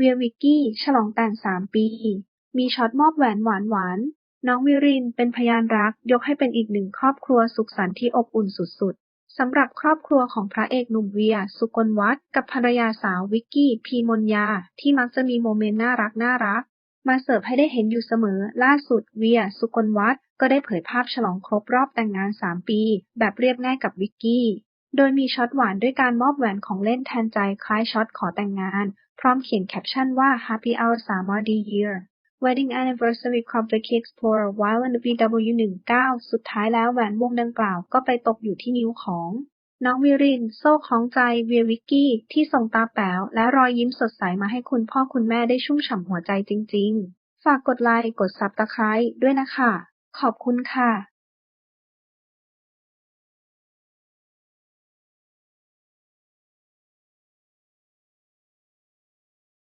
เวียวิกกี้ ฉลองแต่งสามปี มีช็อตมอบแหวนหวานหวาน น้องวิรินเป็นพยานรัก ยกให้เป็นอีกหนึ่งครอบครัวสุขสันต์ที่อบอุ่นสุดๆ สำหรับครอบครัวของพระเอกหนุ่มเวีย สุกลวัฒน์กับภรรยาสาววิกกี้ พีมนยา ที่มักจะมีโมเมนต์น่ารักน่ารัก มาเสิร์ฟให้ได้เห็นอยู่เสมอ ล่าสุดเวีย สุกลวัฒน์ก็ได้เผยภาพฉลองครบรอบแต่งงาน 3 ปี แบบเรียบง่ายกับวิกกี้ โดยมีช็อตหวานด้วยการมอบแหวนของเล่นแทนใจคล้ายช็อตขอแต่งงาน พร้อมเขียนแคปชั่นว่า Happy Our Samadi Year Wedding Anniversary Club The Key Explorer While in the VW19 สุดท้ายแล้วแหวนวงดังกล่าวก็ไปตกอยู่ที่นิ้วของ น้องวิริน โซ่คล้องใจเวียวิกกี้ ที่ส่งตาแป๋วและรอยยิ้มสดใสมาให้คุณพ่อคุณแม่ได้ชุ่มฉ่ำหัวใจจริง ๆ ฝากกดไลค์กดซับตะไคร้ด้วยนะคะ ขอบคุณค่ะ